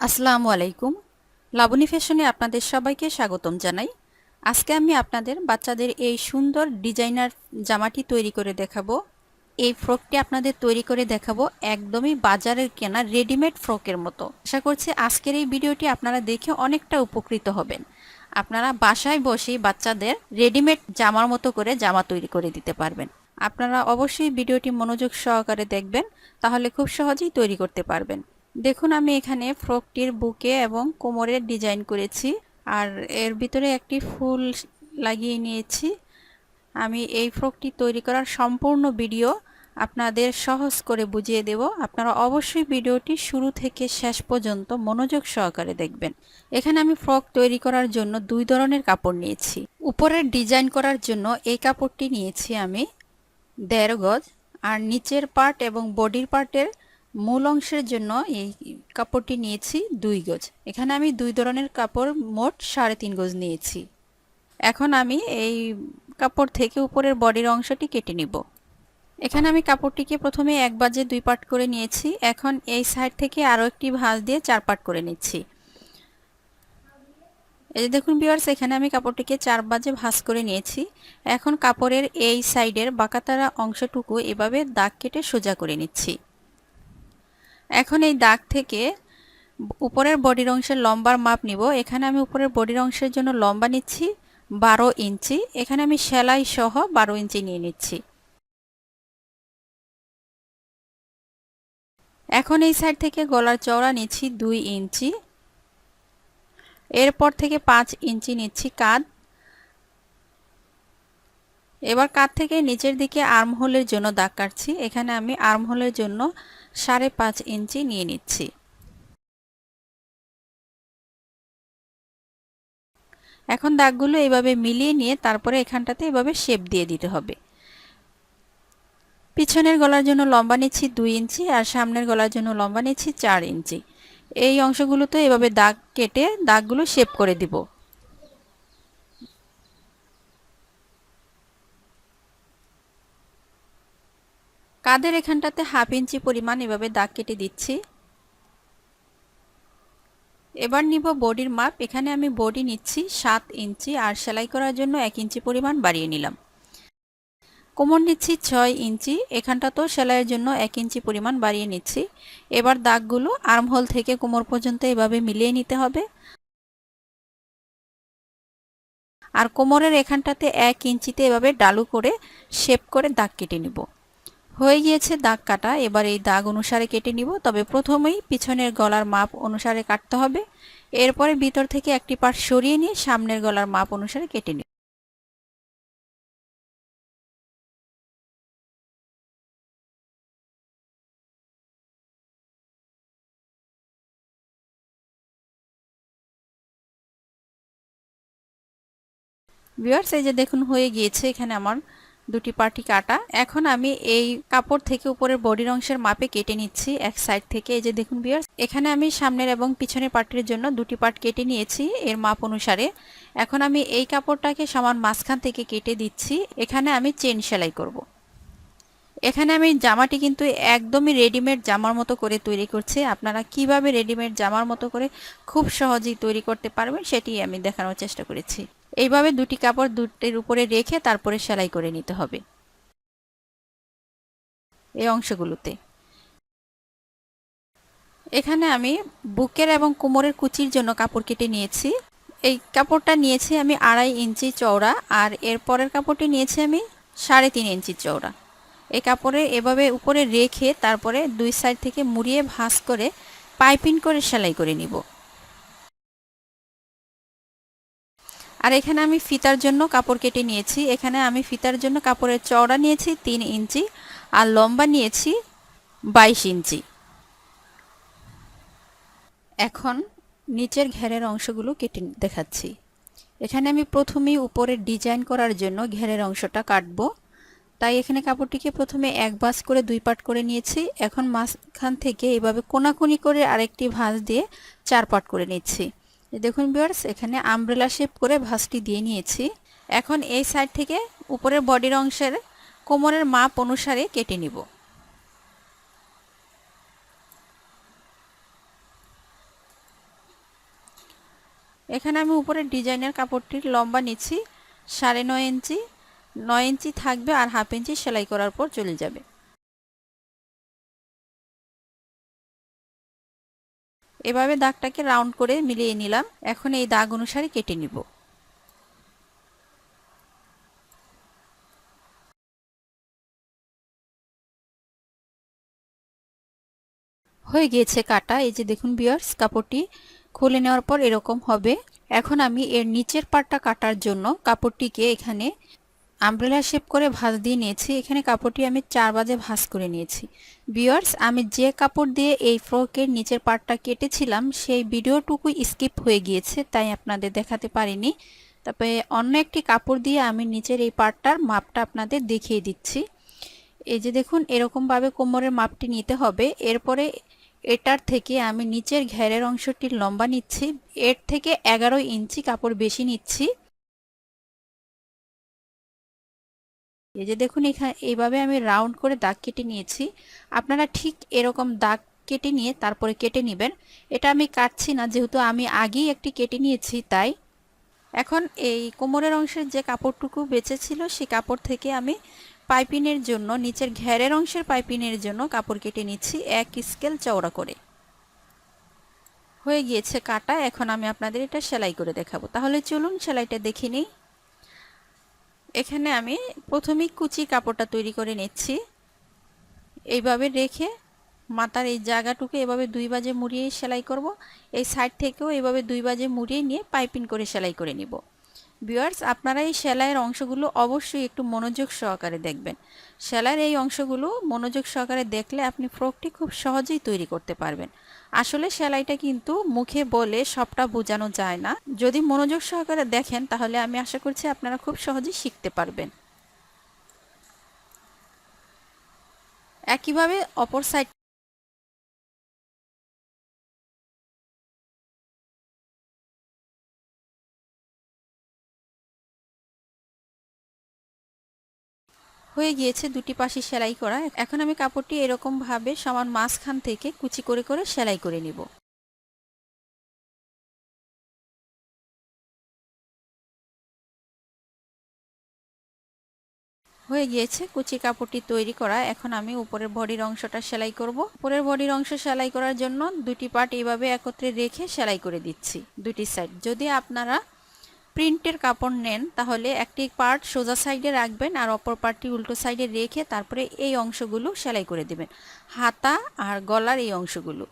আসসালামু আলাইকুম। লাবণী ফ্যাশনে আপনাদের সবাইকে স্বাগতম জানাই। আজকে আমি আপনাদের বাচ্চাদের এই সুন্দর ডিজাইনার জামাটি তৈরি করে দেখাবো। এই ফ্রকটি আপনাদের তৈরি করে দেখাবো একদমই বাজারের কেনা রেডিমেড ফ্রকের মতো। আশা করছি আজকের এই ভিডিওটি আপনারা দেখে অনেকটা উপকৃত হবেন। আপনারা বাসায় বসেই বাচ্চাদের রেডিমেড জামার মতো করে জামা তৈরি করে দিতে পারবেন। আপনারা অবশ্যই ভিডিওটি মনোযোগ সহকারে দেখবেন, তাহলে খুব সহজেই তৈরি করতে পারবেন। দেখুন, আমি এখানে ফ্রকটির বুকে এবং কোমরের ডিজাইন করেছি। আর এর ভিতরে একটি ফুল লাগিয়ে নিয়েছি। আমি এই ফ্রকটি তৈরি করার সম্পূর্ণ ভিডিও আপনাদের সহজ করে বুঝিয়ে দেব। আপনারা অবশ্যই ভিডিওটি শুরু থেকে শেষ পর্যন্ত মনোযোগ সহকারে দেখবেন। এখানে আমি ফ্রক তৈরি করার জন্য দুই ধরনের কাপড় নিয়েছি। উপরের ডিজাইন করার জন্য এই কাপড়টি নিয়েছি আমি দেড় গজ। আর নিচের পার্ট এবং বডির পার্টের মূল অংশের জন্য এই কাপড়টি নিয়েছি দুই গজ। এখানে আমি দুই ধরনের কাপড়, মোট সাড়ে তিন গজ নিয়েছি। এখন আমি এই কাপড় থেকে উপরের বডির অংশটি কেটে নিব। এখানে আমি কাপড়টিকে প্রথমে এক বাজে দুই পার্ট করে নিয়েছি। এখন এই সাইড থেকে আরও একটি ভাঁজ দিয়ে চার পার্ট করে নিচ্ছি। এই যে দেখুন বিয়ার্স এখানে আমি কাপড়টিকে চার বাজে ভাঁজ করে নিয়েছি। এখন কাপড়ের এই সাইডের বাঁকাতারা অংশটুকু এভাবে দাগ কেটে সোজা করে নিচ্ছি। এখন এই দাগ থেকে উপরের বডির অংশের লম্বার মাপ নিব। এখানে আমি উপরের বডির অংশের জন্য লম্বা নিচ্ছি, বারো ইঞ্চি। এখানে আমি সেলাই সহ বারো ইঞ্চি নিয়ে নিচ্ছি। এখন এই সাইড থেকে গলার চওড়া নিচ্ছি দুই ইঞ্চি। এরপর থেকে পাঁচ ইঞ্চি নিচ্ছি কাঁধ। এবার কাঁধ থেকে নিচের দিকে আর্মহোলের জন্য দাগ কাটছি। এখানে আমি আর্মহোলের জন্য সাড়ে পাঁচ ইঞ্চি নিয়ে নিচ্ছি। এখন দাগগুলো এভাবে মিলিয়ে নিয়ে তারপরে এখানটাতে এভাবে শেপ দিয়ে দিতে হবে। পিছনের গলার জন্য লম্বা নিচ্ছি দুই ইঞ্চি আর সামনের গলার জন্য লম্বা নিচ্ছি চার ইঞ্চি। এই অংশগুলোতে এভাবে দাগ কেটে দাগগুলো শেপ করে দিব। কাদের এখানটাতে হাফ ইঞ্চি পরিমাণ এভাবে দাগ কেটে দিচ্ছি? এবার নিব বডির মাপ। এখানে আমি বডি নিচ্ছি সাত ইঞ্চি আর সেলাই করার জন্য এক ইঞ্চি পরিমাণ বাড়িয়ে নিলাম। কোমর নিচ্ছি ছয় ইঞ্চি। এখানটা তো সেলাইয়ের জন্য এক ইঞ্চি পরিমাণ বাড়িয়ে নিচ্ছি। এবার দাগগুলো আর্মহোল থেকে কোমর পর্যন্ত এভাবে মিলিয়ে নিতে হবে। আর কোমরের এখানটাতে এক ইঞ্চিতে এভাবে ডালু করে শেপ করে দাগ কেটে নিব। হয়ে গিয়েছে দাগ কাটা। এবার এই দাগ অনুসারে কেটে নিব। তবে প্রথমেই পিছনের গলার মাপ অনুসারে কাটতে হবে। এরপরে ভিতর থেকে একটি পার্ট সরিয়ে নিয়ে সামনের গলার মাপ অনুসারে কেটে নিব। ভিউয়ার্স, এই যে দেখুন, হয়ে গিয়েছে এখানে আমার দুটি পার্টি কাটা। এখন আমি এই কাপড় থেকে উপরের বডির অংশের মাপে কেটে নিচ্ছি এক সাইড থেকে। এই যে দেখুন বিয়ার্স এখানে আমি সামনের এবং পিছনের পার্টির জন্য দুটি পার্ট কেটে নিয়েছি এর মাপ অনুসারে। এখন আমি এই কাপড়টাকে সমান মাঝখান থেকে কেটে দিচ্ছি। এখানে আমি চেন সেলাই করব। এখানে আমি জামাটি কিন্তু একদমই রেডিমেড জামার মতো করে তৈরি করছি। আপনারা কীভাবে রেডিমেড জামার মতো করে খুব সহজেই তৈরি করতে পারবেন সেটি আমি দেখানোর চেষ্টা করেছি। এইভাবে দুটি কাপড় দুটির উপরে রেখে তারপরে সেলাই করে নিতে হবে। এই অংশগুলোতে। এখানে আমি বুকের এবং কোমরের কুচির জন্য কাপড় কেটে নিয়েছি। এই কাপড়টা নিয়েছি আমি আড়াই ইঞ্চি চওড়া আর এর পরের কাপড়টি নিয়েছি আমি সাড়ে তিন ইঞ্চি চওড়া। এই কাপড়ে এভাবে উপরে রেখে তারপরে দুই সাইড থেকে মুড়িয়ে ভাঁজ করে পাইপিং করে সেলাই করে নিব। আর এখানে আমি ফিতার জন্য কাপড় কেটে নিয়েছি। এখানে আমি ফিতার জন্য কাপড়ের চওড়া নিয়েছি তিন ইঞ্চি আর লম্বা নিয়েছি বাইশ ইঞ্চি। এখন নিচের ঘেরের অংশগুলো কেটে দেখাচ্ছি। এখানে আমি প্রথমেই উপরে ডিজাইন করার জন্য ঘেরের অংশটা কাটব। তাই এখানে কাপড়টিকে প্রথমে এক বাস করে দুই পাট করে নিয়েছি। এখন মাঝখান থেকে এভাবে কোনাকুনি করে আরেকটি ভাঁজ দিয়ে চার পাট করে নিচ্ছি। দেখুন বিয়ার্স এখানে আমব্রেলা শেপ করে ভাঁজটি দিয়ে নিয়েছি। এখন এই সাইড থেকে উপরের বডির অংশের কোমরের মাপ অনুসারে কেটে নিব। এখানে আমি উপরের ডিজাইনের কাপড়টির লম্বা নিচ্ছি, সাড়ে নয় ইঞ্চি নয় ইঞ্চি থাকবে আর হাফ ইঞ্চি সেলাই করার পর চলে যাবে। এভাবে দাগটাকে রাউন্ড করে মিলিয়ে নিলাম। এখন এই দাগ অনুসারে কেটে নিব। হয়ে গিয়েছে কাটা। এই যে দেখুন বিয়ার্স কাপড়টি খুলে নেওয়ার পর এরকম হবে। এখন আমি এর নিচের পাটটা কাটার জন্য কাপড়টিকে এখানে আমব্রেলা শেপ করে ভাঁজ দিয়ে নিয়েছি। এখানে কাপড়টি আমি চার বাজে ভাঁজ করে নিয়েছি। বিয়ার্স আমি যে কাপড় দিয়ে এই ফ্রকের নিচের পাটটা কেটেছিলাম, সেই ভিডিওটুকু স্কিপ হয়ে গিয়েছে, তাই আপনাদের দেখাতে পারিনি। তারপরে অন্য একটি কাপড় দিয়ে আমি নিচের এই পাটটার মাপটা আপনাদের দেখিয়ে দিচ্ছি। এই যে দেখুন, এরকমভাবে কোমরের মাপটি নিতে হবে। এরপরে এটার থেকে আমি নিচের ঘেরের অংশটির লম্বা নিচ্ছি। এর থেকে এগারো ইঞ্চি কাপড় বেশি নিচ্ছি। এই যে দেখুন এখানে এইভাবে আমি রাউন্ড করে দাগ কেটে নিয়েছি। আপনারা ঠিক এরকম দাগ কেটে নিয়ে তারপরে কেটে নেবেন। এটা আমি কাটছি না, যেহেতু আমি আগেই একটি কেটে নিয়েছি, তাই। এখন এই কোমরের অংশের যে কাপড়টুকু বেঁচে ছিল সেই কাপড় থেকে আমি পাইপিনের জন্য, নিচের ঘেরের অংশের পাইপিনের জন্য কাপড় কেটে নিচ্ছি, এক স্কেল চওড়া করে। হয়ে গিয়েছে কাটা, এখন আমি আপনাদের এটা সেলাই করে দেখাবো। তাহলে চলুন সেলাইটা দেখে নিই। এখানে আমি প্রথমেই কুচি কাপড়টা তৈরি করে নিচ্ছি। এইভাবে রেখে মাথার এই জায়গাটুকু এভাবে দুই বাজে মুড়িয়ে সেলাই করব। এই সাইড থেকেও এভাবে দুই বাজে মুড়িয়ে নিয়ে পাইপিং করে সেলাই করে নিব। ভিউয়ার্স, আপনারা এই সেলাইয়ের অংশগুলো অবশ্যই একটু মনোযোগ সহকারে দেখবেন। সেলাইয়ের এই অংশগুলো মনোযোগ সহকারে দেখলে আপনি ফ্রকটি খুব সহজেই তৈরি করতে পারবেন। আসলে সেলাইটা কিন্তু মুখে বলে সবটা বোঝানো যায় না। যদি মনোযোগ সহকারে দেখেন, তাহলে আমি আশা করছি আপনারা খুব সহজেই শিখতে পারবেন। একইভাবে অপর সাইড হয়ে গিয়েছে দুটি পাশে সেলাই করা। এখন আমি কাপড়টি এরকমভাবে সমান মাঝখান থেকে কুচি করে করে সেলাই করে নিব। হয়ে গিয়েছে কুচি কাপড়টি তৈরি করা। এখন আমি উপরের বডির অংশটা সেলাই করব। উপরের বডির অংশ সেলাই করার জন্য দুটি পার্ট এইভাবে একত্রে রেখে সেলাই করে দিচ্ছি দুটি সাইড। যদি আপনারা প্রিন্টের কাপড় নেন, তাহলে একটি পার্ট সোজা সাইডে রাখবেন আর অপর পার্টটি উল্টো সাইডে রেখে তারপরে এই অংশগুলো সেলাই করে দেবেন। হাতা আর গলার এই অংশগুলো।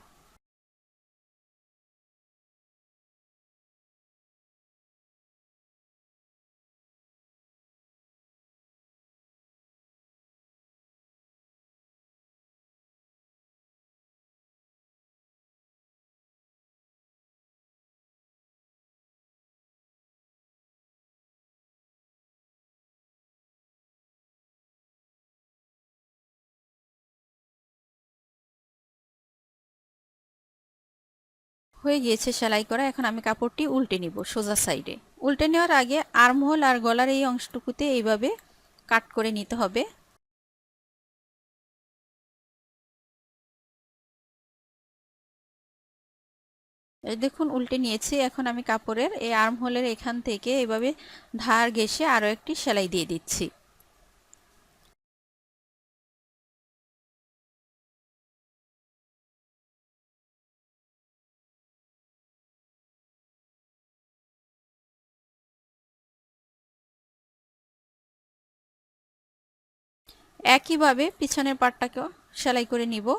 হয়ে গিয়েছে সেলাই করা, এখন আমি কাপড়টি উল্টে নিব সোজা সাইডে। উল্টে নেওয়ার আগে আর্মহোল আর গলার এই অংশটুকুতে এইভাবে কাট করে নিতে হবে। দেখুন, উল্টে নিয়েছি। এখন আমি কাপড়ের এই আর্মহোলের এখান থেকে এভাবে ধার ঘেসে আরও একটি সেলাই দিয়ে দিচ্ছি। একইভাবে পিছনের পাটটাকেও সেলাই করে নিব।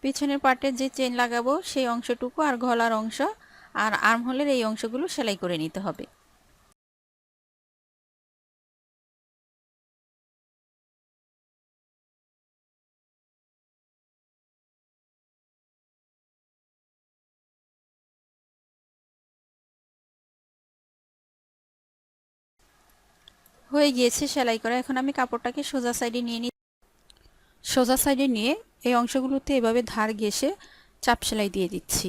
পিছনের পার্টের যে চেন লাগাবো, সেই অংশটুকু আর গলার অংশ আর আর্মহোলের এই অংশগুলো সেলাই করে নিতে হবে। হয়ে গিয়েছে সেলাই করা। এখন আমি কাপড়টাকে সোজা সাইডে নিয়ে নিই সোজা সাইডে নিয়ে এই অংশগুলোতে এভাবে ধার ঘেসে চাপ সেলাই দিয়ে দিচ্ছি।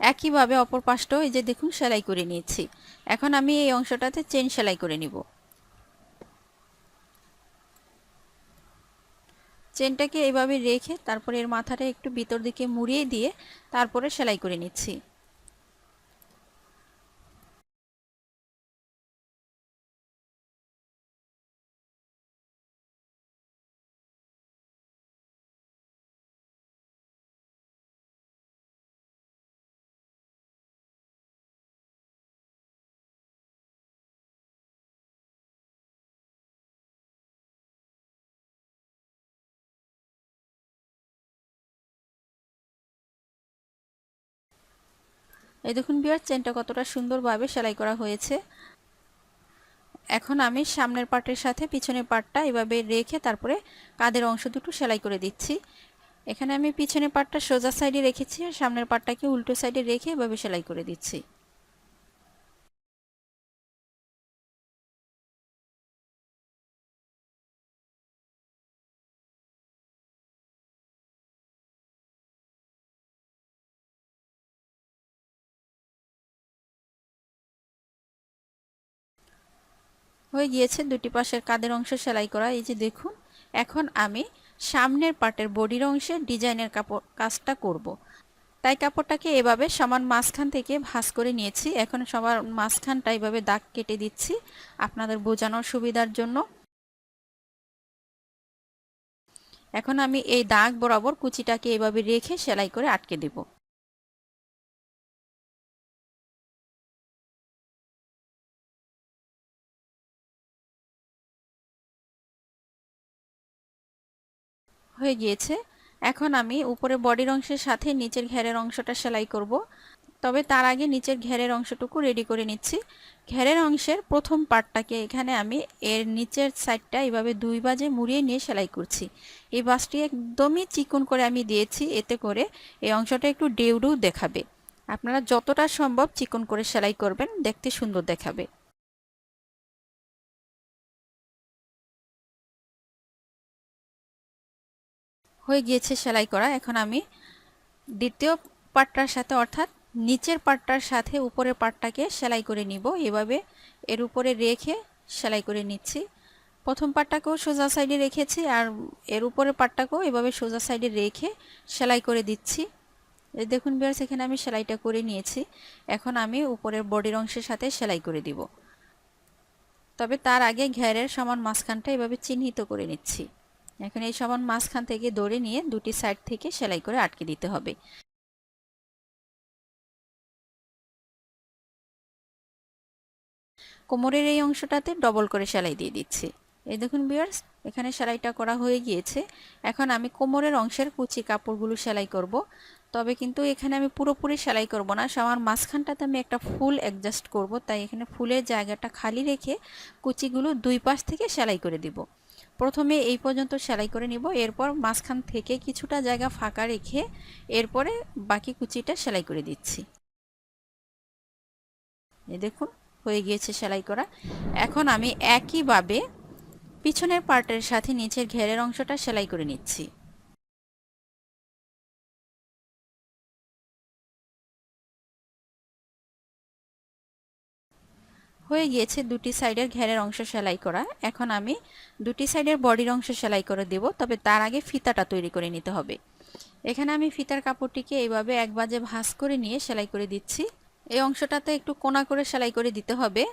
একইভাবে অপর পাশটাও এই যে দেখুন সেলাই করে নিয়েছি। এখন আমি এই অংশটাতে চেন সেলাই করে নিব। চেনটাকে এইভাবে রেখে তারপরে এর মাথাটা একটু ভিতর দিকে মুড়িয়ে দিয়ে তারপরে সেলাই করে নিচ্ছি। এই দেখুন বিয়ার চেনটা কতটা সুন্দরভাবে সেলাই করা হয়েছে। এখন আমি সামনের পার্টের সাথে পিছনের পার্টটা এভাবে রেখে তারপরে কাদের অংশ দুটো সেলাই করে দিচ্ছি। এখানে আমি পিছনের পার্টটা সোজা সাইডে রেখেছি আর সামনের পার্টটাকে উল্টো সাইডে রেখে এভাবে সেলাই করে দিচ্ছি। হয়ে গিয়েছে দুটি পাশের কাদের অংশ সেলাই করা। এই যে দেখুন, এখন আমি সামনের পার্টের বডির অংশে ডিজাইনের কাপড় কাজটা করব। তাই কাপড়টাকে এভাবে সমান মাঝখান থেকে ভাস করে নিয়েছি। এখন সবার মাঝখানটা এভাবে দাগ কেটে দিচ্ছি আপনাদের বোঝানোর সুবিধার জন্য। এখন আমি এই দাগ বরাবর কুচিটাকে এভাবে রেখে সেলাই করে আটকে দেবো। হয়ে গিয়েছে। এখন আমি উপরে বডির অংশের সাথে নিচের ঘেরের অংশটা সেলাই করব। তবে তার আগে নিচের ঘেরের অংশটুকু রেডি করে নিচ্ছি। ঘেরের অংশের প্রথম পার্টটাকে এখানে আমি এর নিচের সাইডটা এইভাবে দুই বাজে মুড়িয়ে নিয়ে সেলাই করছি। এই বাসটি একদমই চিকন করে আমি দিয়েছি, এতে করে এই অংশটা একটু ডেউডেউ দেখাবে। আপনারা যতটা সম্ভব চিকন করে সেলাই করবেন, দেখতে সুন্দর দেখাবে। হয়ে গিয়েছে সেলাই করা। এখন আমি দ্বিতীয় পাটটার সাথে, অর্থাৎ নিচের পাটটার সাথে উপরের পাটটাকে সেলাই করে নিব। এভাবে এর উপরে রেখে সেলাই করে নিচ্ছি। প্রথম পাটটাকেও সোজা সাইডে রেখেছি আর এর উপরের পাটটাকেও এভাবে সোজা সাইডে রেখে সেলাই করে দিচ্ছি। এই দেখুন বিয়ার সেখানে আমি সেলাইটা করে নিয়েছি। এখন আমি উপরের বডির অংশের সাথে সেলাই করে দিব। তবে তার আগে ঘেরের সমান মাঝখানটা এভাবে চিহ্নিত করে নিচ্ছি। এখন এই সমান মাঝখান থেকে দড়ি নিয়ে দুটি সাইড থেকে সেলাই করে আটকে দিতে হবে। কোমরের এই অংশটাতে ডবল করে সেলাই দিয়ে দিচ্ছি। এই দেখুন বিয়ার্স এখানে সেলাইটা করা হয়ে গিয়েছে। এখন আমি কোমরের অংশের কুচি কাপড়গুলো সেলাই করব। তবে কিন্তু এখানে আমি পুরোপুরি সেলাই করব না। সবার মাঝখানটাতে আমি একটা ফুল অ্যাডজাস্ট করব। তাই এখানে ফুলের জায়গাটা খালি রেখে কুচিগুলো দুই পাশ থেকে সেলাই করে দিব। প্রথমে এই পর্যন্ত সেলাই করে নিব, এরপর মাঝখান থেকে কিছুটা জায়গা ফাঁকা রেখে এরপরে বাকি কুচিটা সেলাই করে দিচ্ছি। এ দেখুন, হয়ে গিয়েছে সেলাই করা। এখন আমি একইভাবে পিছনের পার্টের সাথে নিচের ঘেরের অংশটা সেলাই করে নিচ্ছি। হয়ে গিয়েছে দুটি সাইডের ঘেরের অংশ সেলাই করা। এখন আমি দুটি সাইডের বডির অংশ সেলাই করে দেব, তবে তার আগে ফিতাটা তৈরি করে নিতে হবে। এখানে আমি ফিতার কাপড়টিকে এইভাবে এক বাজে ভাঁজ করে নিয়ে সেলাই করে দিচ্ছি। এই অংশটাতে একটু কোনা করে সেলাই করে দিতে হবে।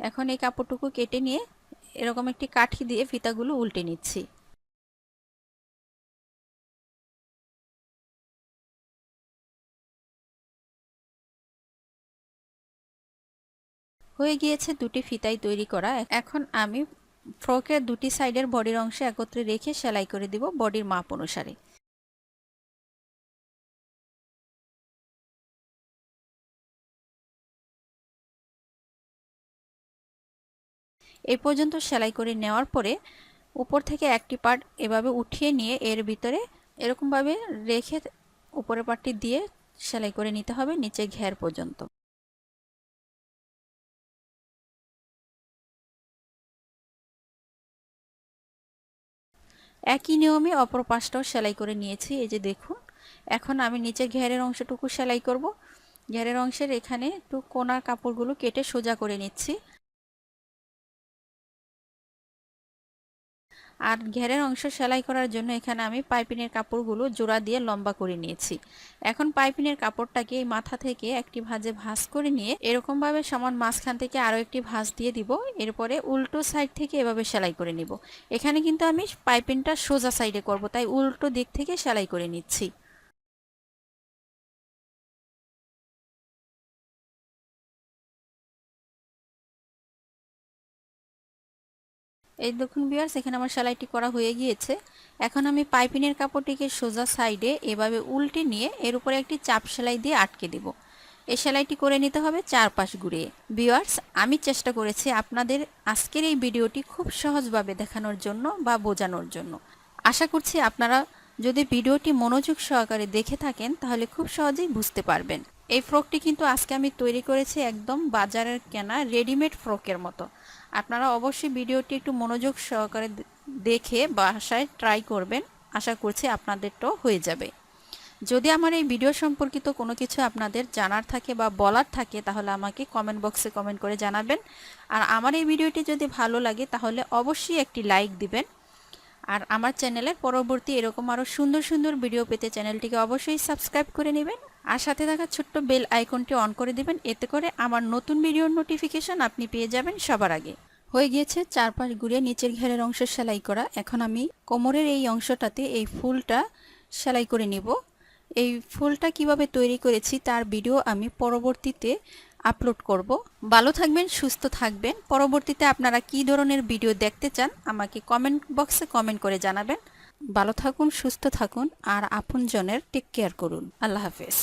এখন এই কাপড়টুকু কেটে নিয়ে এরকম একটি কাঠি দিয়ে ফিতাগুলো উল্টে নিচ্ছি। হয়ে গিয়েছে দুটি ফিতাই তৈরি করা। এখন আমি ফ্রকের দুটি সাইডের বডির অংশে একত্রে রেখে সেলাই করে দিব বডির মাপ অনুসারে। এই পর্যন্ত সেলাই করে নেওয়ার পরে উপর থেকে একটি পার্ট এভাবে উঠিয়ে নিয়ে এর ভিতরে এরকমভাবে রেখে উপরের পার্টটি দিয়ে সেলাই করে নিতে হবে নিচে ঘের পর্যন্ত। একই নিয়মে অপর পাশটাও সেলাই করে নিয়েছি, এই যে দেখুন। এখন আমি নিচে ঘেরের অংশটুকু সেলাই করব। ঘেরের অংশের এখানে একটু কোনার কাপড়গুলো কেটে সোজা করে নিচ্ছি। আর ঘেরের অংশ সেলাই করার জন্য এখানে আমি পাইপিনের কাপড়গুলো জোড়া দিয়ে লম্বা করে নিয়েছি। এখন পাইপিনের কাপড়টাকে এই মাথা থেকে একটি ভাজে ভাঁজ করে নিয়ে এরকমভাবে সমান মাঝখান থেকে আরও একটি ভাঁজ দিয়ে দিব। এরপরে উল্টো সাইড থেকে এভাবে সেলাই করে নিব। এখানে কিন্তু আমি পাইপিনটা সোজা সাইডে করব, তাই উল্টো দিক থেকে সেলাই করে নিচ্ছি। এই দেখুন বিয়ার্স এখানে আমার সেলাইটি করা হয়ে গিয়েছে। এখন আমি পাইপিনের কাপড়টিকে সোজা সাইডে এভাবে উল্টে নিয়ে এর উপরে একটি চাপ সেলাই দিয়ে আটকে দিব। এই সেলাইটি করে নিতে হবে চারপাশ ঘুরিয়ে। বিয়ার্স আমি চেষ্টা করেছি আপনাদের আজকের এই ভিডিওটি খুব সহজভাবে দেখানোর জন্য বা বোঝানোর জন্য। আশা করছি আপনারা যদি ভিডিওটি মনোযোগ সহকারে দেখে থাকেন, তাহলে খুব সহজেই বুঝতে পারবেন। এই ফ্রকটি কিন্তু আজকে আমি তৈরি করেছি একদম বাজারের কেনা রেডিমেড ফ্রকের মতো। আপনারা অবশ্যই ভিডিওটি একটু মনোযোগ সহকারে দেখে বাসায় ট্রাই করবেন। আশা করছি আপনাদেরটাও হয়ে যাবে। যদি আমার এই ভিডিও সম্পর্কিত কোনো কিছু আপনাদের জানার থাকে বা বলার থাকে, তাহলে আমাকে কমেন্ট বক্সে কমেন্ট করে জানাবেন। আর আমার এই ভিডিওটি যদি ভালো লাগে, তাহলে অবশ্যই একটি লাইক দিবেন। আর আমার চ্যানেলের পরবর্তী এরকম আরও সুন্দর সুন্দর ভিডিও পেতে চ্যানেলটিকে অবশ্যই সাবস্ক্রাইব করে নেবেন। আর সাথে থাকা ছোট্ট বেল আইকনটি অন করে দিবেন। এতে করে আমার নতুন ভিডিওর নোটিফিকেশন আপনি পেয়ে যাবেন সবার আগে। হয়ে গিয়েছে চারপাশ ঘুরে নিচের ঘেরের অংশ সেলাই করা। এখন আমি কোমরের এই অংশটাতে এই ফুলটা সেলাই করে নিব। এই ফুলটা কীভাবে তৈরি করেছি তার ভিডিও আমি পরবর্তীতে আপলোড করব। ভালো থাকবেন, সুস্থ থাকবেন। পরবর্তীতে আপনারা কি ধরনের ভিডিও দেখতে চান আমাকে কমেন্ট বক্সে কমেন্ট করে জানাবেন। ভালো থাকুন, সুস্থ থাকুন আর আপনজনের টেক কেয়ার করুন। আল্লাহ হাফেজ।